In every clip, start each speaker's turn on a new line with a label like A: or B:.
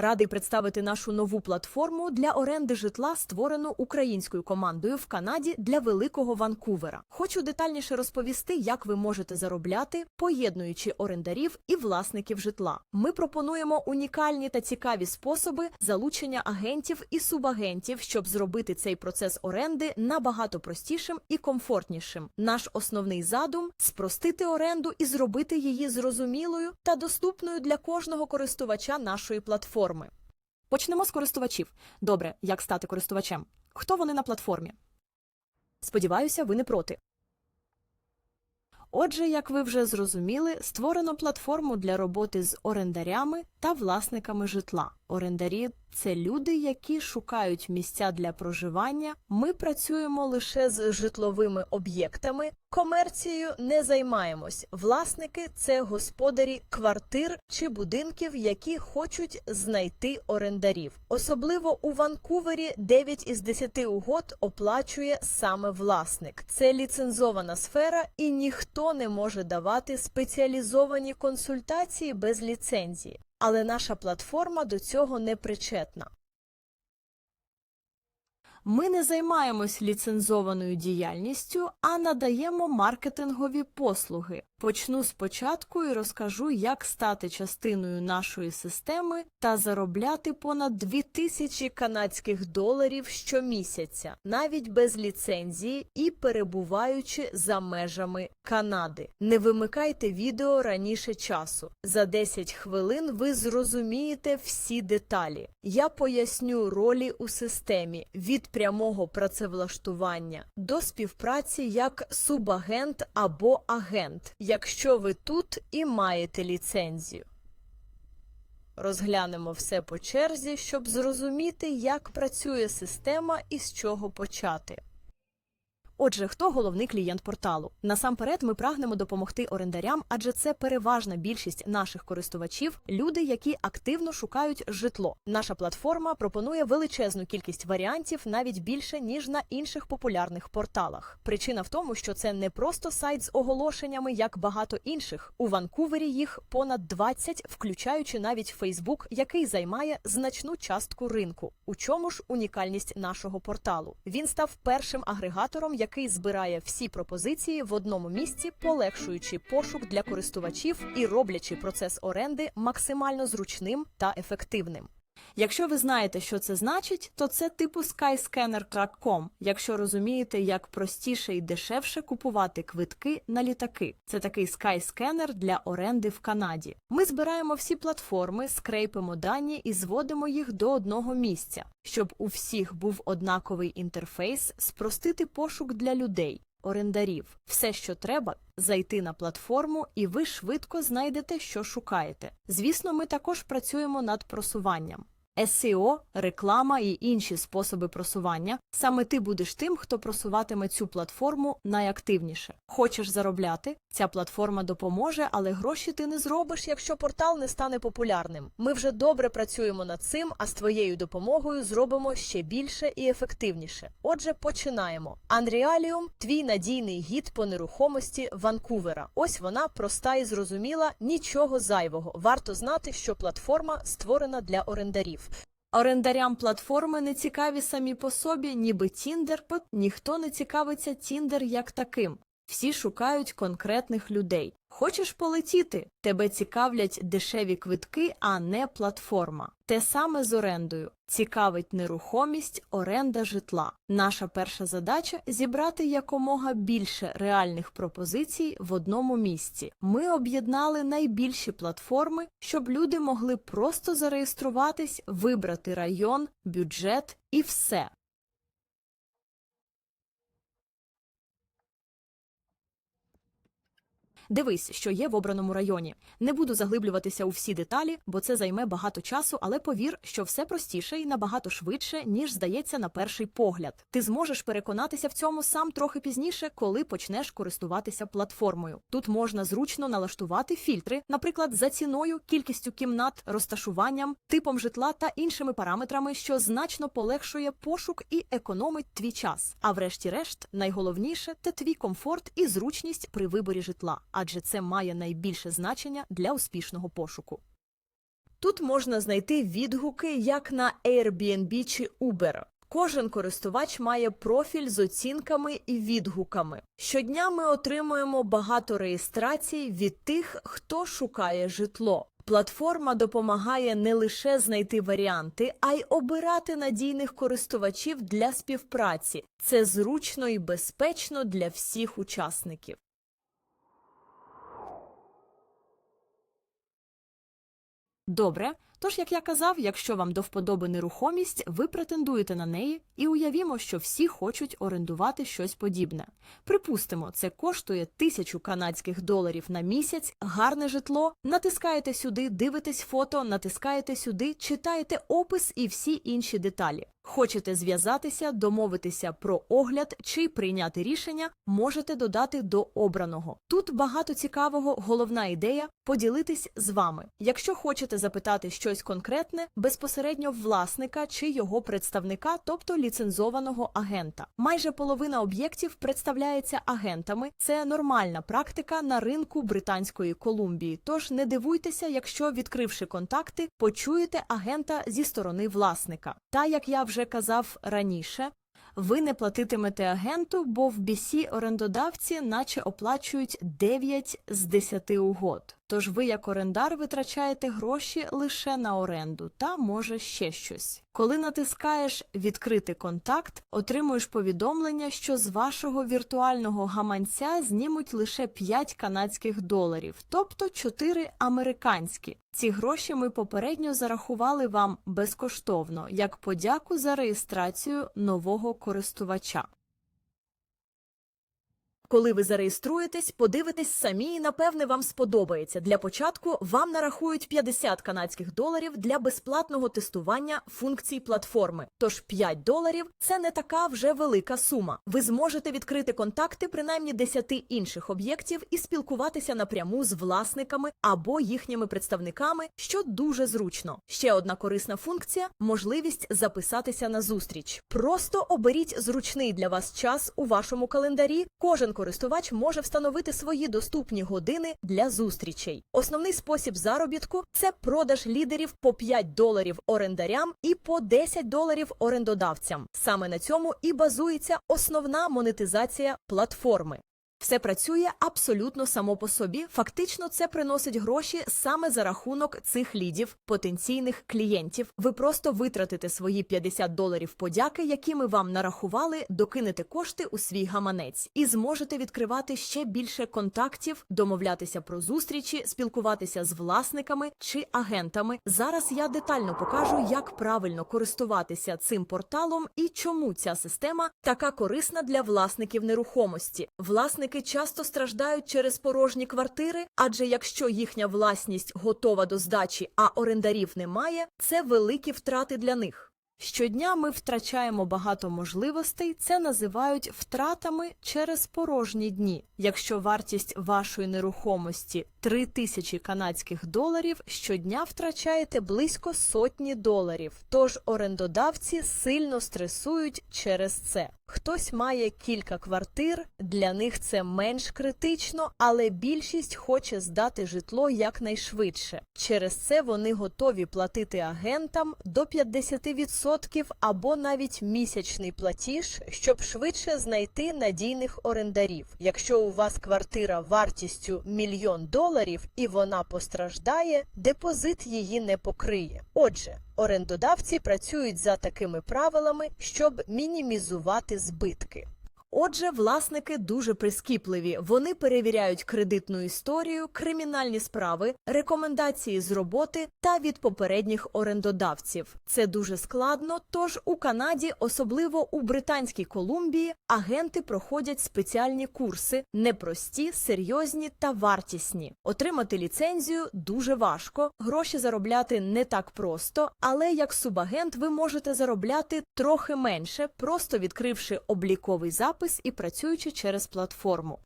A: Радий представити нашу нову платформу для оренди житла, створену українською командою в Канаді для великого Ванкувера. Хочу детальніше розповісти, як ви можете заробляти, поєднуючи орендарів і власників житла. Ми пропонуємо унікальні та цікаві способи залучення агентів і субагентів, щоб зробити цей процес оренди набагато простішим і комфортнішим. Наш основний задум спростити оренду і зробити її зрозумілою та доступною для кожного користувача нашої платформи. Почнемо з користувачів. Добре, як стати користувачем? Хто вони на платформі? Сподіваюся, ви не проти. Отже, як ви вже зрозуміли, створено платформу для роботи з орендарями та власниками житла. Орендарі це люди, які шукають місця для проживання. Ми працюємо лише з житловими об'єктами. Комерцією не займаємось. Власники це господарі квартир чи будинків, які хочуть знайти орендарів. Особливо у Ванкувері 9 із 10 угод оплачує саме власник. Це ліцензована сфера, і ніхто не може давати спеціалізовані консультації без ліцензії. Але наша платформа до цього не причетна. Ми не займаємось ліцензованою діяльністю, а надаємо маркетингові послуги. Почну спочатку і розкажу, як стати частиною нашої системи та заробляти понад 2000 канадських доларів щомісяця, навіть без ліцензії і перебуваючи за межами Канади. Не вимикайте відео раніше часу. За 10 хвилин ви зрозумієте всі деталі. Я поясню ролі у системі від прямого працевлаштування до співпраці як субагент або агент, якщо ви тут і маєте ліцензію. Розглянемо все по черзі, щоб зрозуміти, як працює система і з чого почати. Отже, хто головний клієнт порталу? Насамперед, ми прагнемо допомогти орендарям, адже це переважна більшість наших користувачів, люди, які активно шукають житло. Наша платформа пропонує величезну кількість варіантів, навіть більше ніж на інших популярних порталах. Причина в тому, що це не просто сайт з оголошеннями, як багато інших. У Ванкувері їх понад 20, включаючи навіть Фейсбук, який займає значну частку ринку. У чому ж унікальність нашого порталу? Він став першим агрегатором, який збирає всі пропозиції в одному місці, полегшуючи пошук для користувачів і роблячи процес оренди максимально зручним та ефективним. Якщо ви знаєте, що це значить, то це типу skyscanner.com, якщо розумієте, як простіше і дешевше купувати квитки на літаки. Це такий скайскенер для оренди в Канаді. Ми збираємо всі платформи, скрейпимо дані і зводимо їх до одного місця, щоб у всіх був однаковий інтерфейс, спростити пошук для людей. Орендарів, все, що треба, зайти на платформу, і ви швидко знайдете, що шукаєте. Звісно, ми також працюємо над просуванням. SEO, реклама і інші способи просування. Саме ти будеш тим, хто просуватиме цю платформу найактивніше. Хочеш заробляти? Ця платформа допоможе, але гроші ти не зробиш, якщо портал не стане популярним. Ми вже добре працюємо над цим, а з твоєю допомогою зробимо ще більше і ефективніше. Отже, починаємо. Unrealium – твій надійний гід по нерухомості Ванкувера. Ось вона проста і зрозуміла, нічого зайвого. Варто знати, що платформа створена для орендарів. Орендарям платформи не цікаві самі по собі, ніби Тіндер, ніхто не цікавиться Тіндер як таким. Всі шукають конкретних людей. Хочеш полетіти? Тебе цікавлять дешеві квитки, а не платформа. Те саме з орендою. Цікавить нерухомість, оренда житла. Наша перша задача зібрати якомога більше реальних пропозицій в одному місці. Ми об'єднали найбільші платформи, щоб люди могли просто зареєструватись, вибрати район, бюджет і все. Дивись, що є в обраному районі. Не буду заглиблюватися у всі деталі, бо це займе багато часу, але повір, що все простіше і набагато швидше, ніж здається на перший погляд. Ти зможеш переконатися в цьому сам трохи пізніше, коли почнеш користуватися платформою. Тут можна зручно налаштувати фільтри, наприклад, за ціною, кількістю кімнат, розташуванням, типом житла та іншими параметрами, що значно полегшує пошук і економить твій час. А врешті-решт, найголовніше це твій комфорт і зручність при виборі житла адже це має найбільше значення для успішного пошуку. Тут можна знайти відгуки як на Airbnb чи Uber. Кожен користувач має профіль з оцінками і відгуками. Щодня ми отримуємо багато реєстрацій від тих, хто шукає житло. Платформа допомагає не лише знайти варіанти, а й обирати надійних користувачів для співпраці. Це зручно і безпечно для всіх учасників. Добре. Тож, як я казав, якщо вам до вподоби нерухомість, ви претендуєте на неї, і уявімо, що всі хочуть орендувати щось подібне. Припустимо, це коштує тисячу канадських доларів на місяць, гарне житло. Натискаєте сюди, дивитесь фото, натискаєте сюди, читаєте опис і всі інші деталі. Хочете зв'язатися, домовитися про огляд чи прийняти рішення, можете додати до обраного. Тут багато цікавого, головна ідея поділитись з вами. Якщо хочете запитати щось конкретне, безпосередньо власника чи його представника, тобто ліцензованого агента. Майже половина об'єктів представляється агентами. Це нормальна практика на ринку Британської Колумбії. Тож не дивуйтеся, якщо відкривши контакти, почуєте агента зі сторони власника. Та як я вже казав раніше. Ви не платитимете агенту, бо в BC орендодавці наче оплачують 9 з 10 угод. Тож ви, як орендар, витрачаєте гроші лише на оренду та може ще щось. Коли натискаєш Відкрити контакт, отримуєш повідомлення, що з вашого віртуального гаманця знімуть лише 5 канадських доларів, тобто 4 американські. Ці гроші ми попередньо зарахували вам безкоштовно як подяку за реєстрацію нового користувача. Коли ви зареєструєтесь, подивитесь самі і напевне вам сподобається. Для початку вам нарахують 50 канадських доларів для безплатного тестування функцій платформи. Тож 5 доларів це не така вже велика сума. Ви зможете відкрити контакти принаймні 10 інших об'єктів і спілкуватися напряму з власниками або їхніми представниками, що дуже зручно. Ще одна корисна функція можливість записатися на зустріч. Просто оберіть зручний для вас час у вашому календарі. Кожен користувач може встановити свої доступні години для зустрічей. Основний спосіб заробітку це продаж лідерів по 5 доларів орендарям і по 10 доларів орендодавцям. Саме на цьому і базується основна монетизація платформи. Все працює абсолютно само по собі. Фактично, це приносить гроші саме за рахунок цих лідів, потенційних клієнтів. Ви просто витратите свої 50 доларів подяки, які ми вам нарахували, докинете кошти у свій гаманець, і зможете відкривати ще більше контактів, домовлятися про зустрічі, спілкуватися з власниками чи агентами. Зараз я детально покажу, як правильно користуватися цим порталом і чому ця система така корисна для власників нерухомості. Власники часто страждають через порожні квартири, адже якщо їхня власність готова до здачі, а орендарів немає, це великі втрати для них. Щодня ми втрачаємо багато можливостей, це називають втратами через порожні дні. Якщо вартість вашої нерухомості 3 тисячі канадських доларів, щодня втрачаєте близько сотні доларів. Тож орендодавці сильно стресують через це. Хтось має кілька квартир, для них це менш критично, але більшість хоче здати житло якнайшвидше. Через це вони готові платити агентам до 50% або навіть місячний платіж, щоб швидше знайти надійних орендарів. Якщо у вас квартира вартістю мільйон доларів і вона постраждає, депозит її не покриє. Отже, орендодавці працюють за такими правилами, щоб мінімізувати збитки. Отже, власники дуже прискіпливі. Вони перевіряють кредитну історію, кримінальні справи, рекомендації з роботи та від попередніх орендодавців. Це дуже складно. Тож у Канаді, особливо у Британській Колумбії, агенти проходять спеціальні курси, непрості, серйозні та вартісні. Отримати ліцензію дуже важко. Гроші заробляти не так просто, але як субагент ви можете заробляти трохи менше, просто відкривши обліковий запис і працюючи через платформу.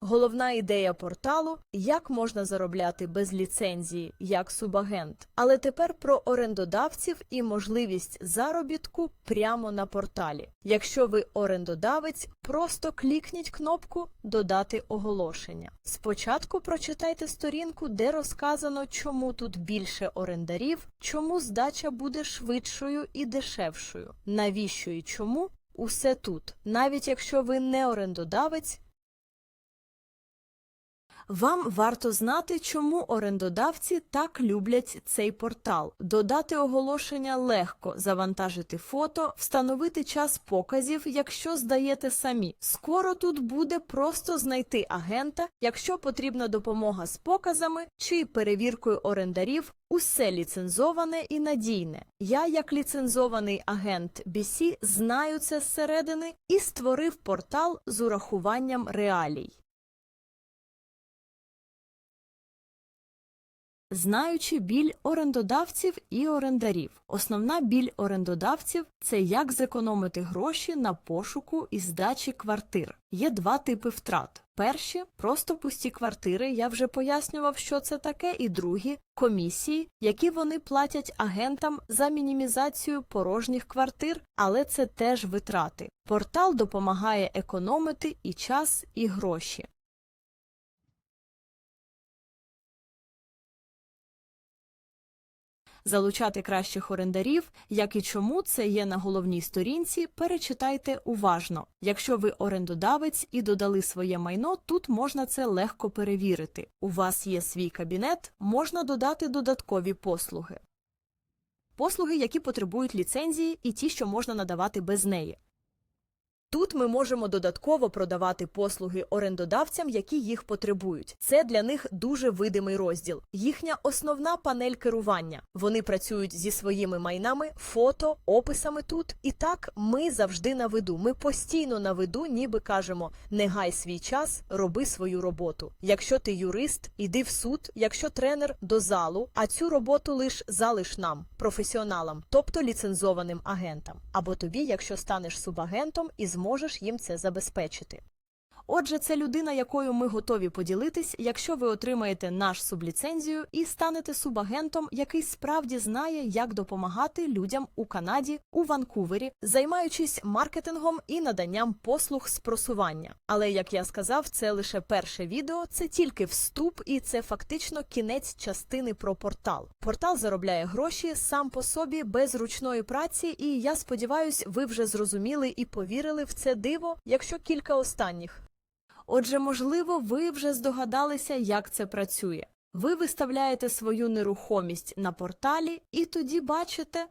A: Головна ідея порталу як можна заробляти без ліцензії як субагент. Але тепер про орендодавців і можливість заробітку прямо на порталі. Якщо ви орендодавець, просто клікніть кнопку Додати оголошення. Спочатку прочитайте сторінку, де розказано, чому тут більше орендарів, чому здача буде швидшою і дешевшою, навіщо і чому. Усе тут, навіть якщо ви не орендодавець, вам варто знати, чому орендодавці так люблять цей портал. Додати оголошення легко, завантажити фото, встановити час показів, якщо здаєте самі. Скоро тут буде просто знайти агента, якщо потрібна допомога з показами чи перевіркою орендарів. Усе ліцензоване і надійне. Я, як ліцензований агент BC, знаю це зсередини і створив портал з урахуванням реалій. Знаючи біль орендодавців і орендарів. Основна біль орендодавців це як зекономити гроші на пошуку і здачі квартир. Є два типи втрат. Перші просто пусті квартири, я вже пояснював, що це таке, і другі комісії, які вони платять агентам за мінімізацію порожніх квартир, але це теж витрати. Портал допомагає економити і час, і гроші. Залучати кращих орендарів, як і чому це є на головній сторінці, перечитайте уважно. Якщо ви орендодавець і додали своє майно, тут можна це легко перевірити. У вас є свій кабінет, можна додати додаткові послуги. Послуги, які потребують ліцензії, і ті, що можна надавати без неї. Тут ми можемо додатково продавати послуги орендодавцям, які їх потребують. Це для них дуже видимий розділ. Їхня основна панель керування. Вони працюють зі своїми майнами, фото, описами тут. І так ми завжди на виду. Ми постійно на виду, ніби кажемо: не гай свій час, роби свою роботу. Якщо ти юрист, іди в суд, якщо тренер до залу, а цю роботу лиш залиш нам, професіоналам, тобто ліцензованим агентам. Або тобі, якщо станеш субагентом і зможеш їм це забезпечити. Отже, це людина, якою ми готові поділитись, якщо ви отримаєте наш субліцензію і станете субагентом, який справді знає, як допомагати людям у Канаді, у Ванкувері, займаючись маркетингом і наданням послуг з просування. Але як я сказав, це лише перше відео, це тільки вступ, і це фактично кінець частини про портал. Портал заробляє гроші сам по собі без ручної праці, і я сподіваюся, ви вже зрозуміли і повірили в це диво, якщо кілька останніх. Отже, можливо, ви вже здогадалися, як це працює. Ви виставляєте свою нерухомість на порталі і тоді бачите.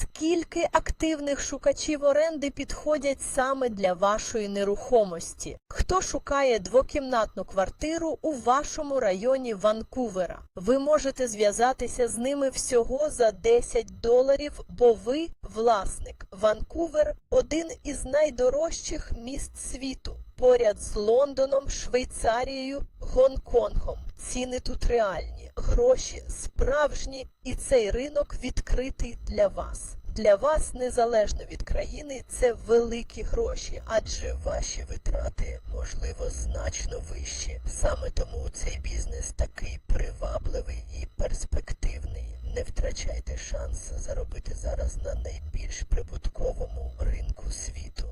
A: Скільки активних шукачів оренди підходять саме для вашої нерухомості? Хто шукає двокімнатну квартиру у вашому районі Ванкувера? Ви можете зв'язатися з ними всього за 10 доларів, бо ви власник. Ванкувер один із найдорожчих міст світу. Поряд з Лондоном, Швейцарією, Гонконгом. Ціни тут реальні, гроші справжні, і цей ринок відкритий для вас. Для вас, незалежно від країни, це великі гроші, адже ваші витрати, можливо, значно вищі. Саме тому цей бізнес такий привабливий і перспективний. Не втрачайте шанс заробити зараз на найбільш прибутковому ринку світу.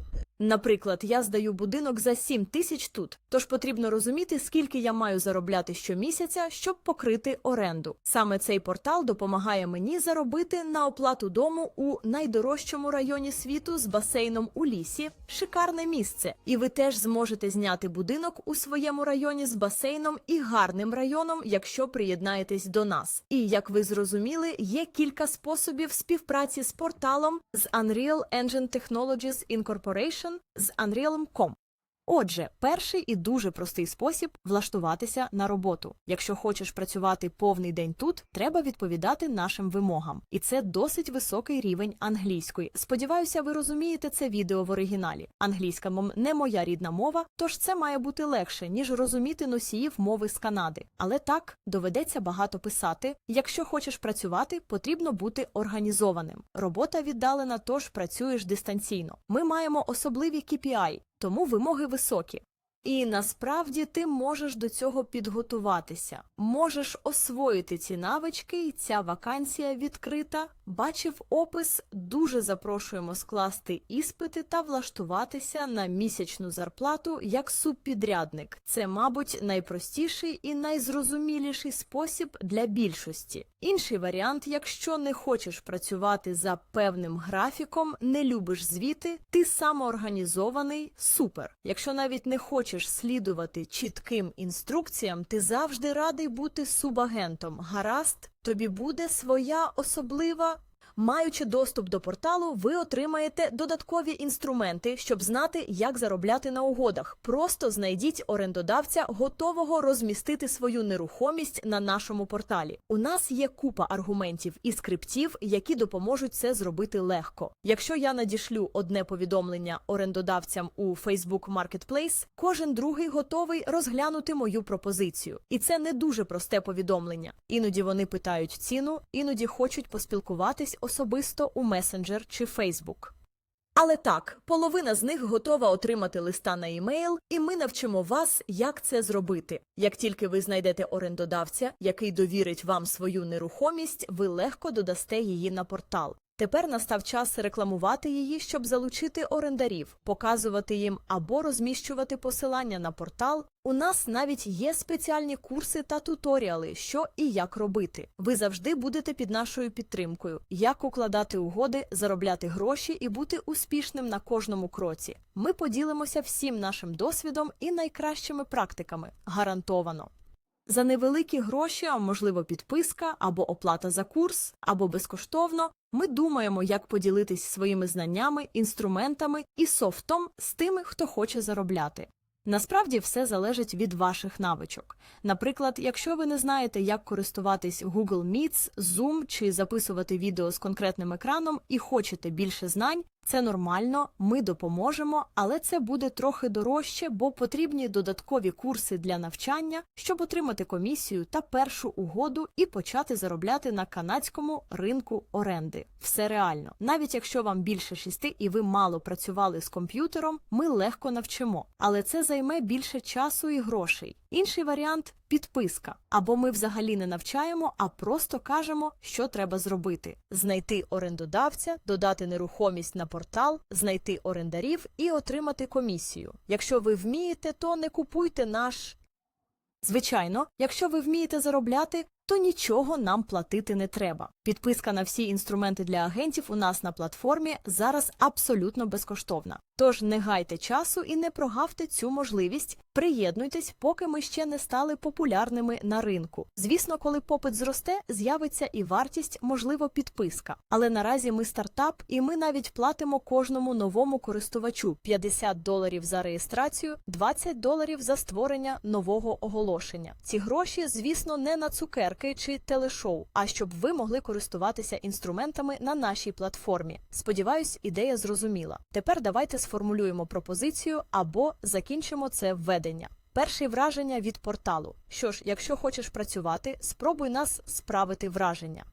A: Наприклад, я здаю будинок за 7 тисяч тут, тож потрібно розуміти, скільки я маю заробляти щомісяця, щоб покрити оренду. Саме цей портал допомагає мені заробити на оплату дому у найдорожчому районі світу з басейном у лісі. Шикарне місце, і ви теж зможете зняти будинок у своєму районі з басейном і гарним районом, якщо приєднаєтесь до нас. І як ви зрозуміли, є кілька способів співпраці з порталом з Unreal Engine Technologies Incorporation з Unreal.com. Отже, перший і дуже простий спосіб влаштуватися на роботу. Якщо хочеш працювати повний день тут, треба відповідати нашим вимогам. І це досить високий рівень англійської. Сподіваюся, ви розумієте це відео в оригіналі. Англійська мом не моя рідна мова, тож це має бути легше, ніж розуміти носіїв мови з Канади. Але так доведеться багато писати. Якщо хочеш працювати, потрібно бути організованим. Робота віддалена, тож працюєш дистанційно. Ми маємо особливі KPI, тому вимоги високі. І насправді ти можеш до цього підготуватися, можеш освоїти ці навички, і ця вакансія відкрита. Бачив опис, дуже запрошуємо скласти іспити та влаштуватися на місячну зарплату як субпідрядник. Це, мабуть, найпростіший і найзрозуміліший спосіб для більшості. Інший варіант, якщо не хочеш працювати за певним графіком, не любиш звіти, ти самоорганізований, супер. Якщо навіть не хочеш слідувати чітким інструкціям, ти завжди радий бути субагентом. Гаразд, тобі буде своя особлива. Маючи доступ до порталу, ви отримаєте додаткові інструменти, щоб знати, як заробляти на угодах. Просто знайдіть орендодавця, готового розмістити свою нерухомість на нашому порталі. У нас є купа аргументів і скриптів, які допоможуть це зробити легко. Якщо я надішлю одне повідомлення орендодавцям у Facebook Marketplace, кожен другий готовий розглянути мою пропозицію. І це не дуже просте повідомлення. Іноді вони питають ціну, іноді хочуть поспілкуватись особисто у месенджер чи Фейсбук. Але так, половина з них готова отримати листа на імейл, і ми навчимо вас, як це зробити. Як тільки ви знайдете орендодавця, який довірить вам свою нерухомість, ви легко додасте її на портал. Тепер настав час рекламувати її, щоб залучити орендарів, показувати їм або розміщувати посилання на портал. У нас навіть є спеціальні курси та туторіали, що і як робити. Ви завжди будете під нашою підтримкою, як укладати угоди, заробляти гроші і бути успішним на кожному кроці. Ми поділимося всім нашим досвідом і найкращими практиками. Гарантовано. За невеликі гроші, а можливо підписка, або оплата за курс, або безкоштовно, ми думаємо, як поділитись своїми знаннями, інструментами і софтом з тими, хто хоче заробляти. Насправді все залежить від ваших навичок. Наприклад, якщо ви не знаєте, як користуватись Google Meets, Zoom чи записувати відео з конкретним екраном і хочете більше знань, це нормально, ми допоможемо, але це буде трохи дорожче, бо потрібні додаткові курси для навчання, щоб отримати комісію та першу угоду і почати заробляти на канадському ринку оренди. Все реально. Навіть якщо вам більше шести і ви мало працювали з комп'ютером, ми легко навчимо, але це займе більше часу і грошей. Інший варіант підписка. Або ми взагалі не навчаємо, а просто кажемо, що треба зробити: знайти орендодавця, додати нерухомість на портал, знайти орендарів і отримати комісію. Якщо ви вмієте, то не купуйте наш. Звичайно, якщо ви вмієте заробляти, то нічого нам платити не треба. Підписка на всі інструменти для агентів у нас на платформі зараз абсолютно безкоштовна. Тож не гайте часу і не прогавте цю можливість. Приєднуйтесь, поки ми ще не стали популярними на ринку. Звісно, коли попит зросте, з'явиться і вартість, можливо, підписка. Але наразі ми стартап, і ми навіть платимо кожному новому користувачу 50 доларів за реєстрацію, 20 доларів за створення нового оголошення. Ці гроші, звісно, не на цукерки чи телешоу, а щоб ви могли користуватися інструментами на нашій платформі. Сподіваюсь, ідея зрозуміла. Тепер давайте сформулюємо пропозицію або закінчимо це введення. Перші враження від порталу. Що ж, якщо хочеш працювати, спробуй нас справити враження.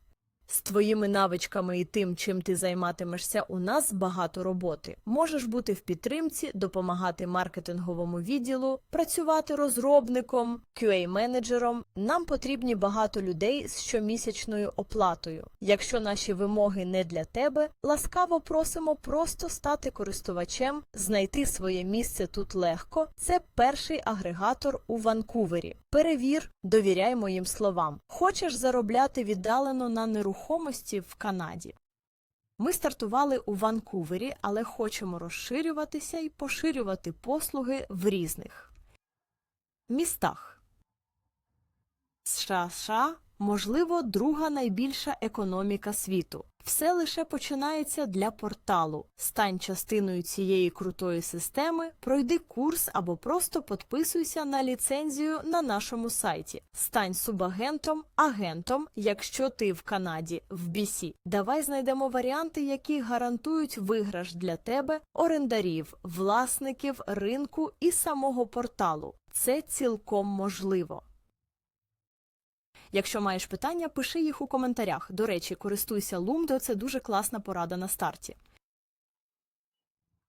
A: З твоїми навичками і тим, чим ти займатимешся, у нас багато роботи. Можеш бути в підтримці, допомагати маркетинговому відділу, працювати розробником, QA-менеджером. Нам потрібні багато людей з щомісячною оплатою. Якщо наші вимоги не для тебе, ласкаво просимо просто стати користувачем, знайти своє місце тут легко. Це перший агрегатор у Ванкувері. Перевір, довіряй моїм словам. Хочеш заробляти віддалено на нерухомості в Канаді? Ми стартували у Ванкувері, але хочемо розширюватися і поширювати послуги в різних містах. США можливо, друга найбільша економіка світу. Все лише починається для порталу. Стань частиною цієї крутої системи, пройди курс або просто підписуйся на ліцензію на нашому сайті. Стань субагентом, агентом, якщо ти в Канаді, в BC. Давай знайдемо варіанти, які гарантують виграш для тебе, орендарів, власників ринку і самого порталу. Це цілком можливо. Якщо маєш питання, пиши їх у коментарях. До речі, користуйся Лумдо, це дуже класна порада на старті.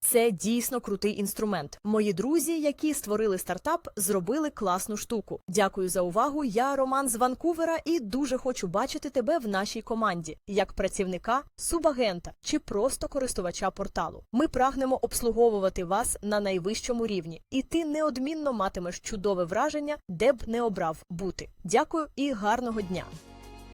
A: Це дійсно крутий інструмент. Мої друзі, які створили стартап, зробили класну штуку. Дякую за увагу. Я Роман з Ванкувера і дуже хочу бачити тебе в нашій команді як працівника, субагента чи просто користувача порталу. Ми прагнемо обслуговувати вас на найвищому рівні, і ти неодмінно матимеш чудове враження, де б не обрав бути. Дякую і гарного дня.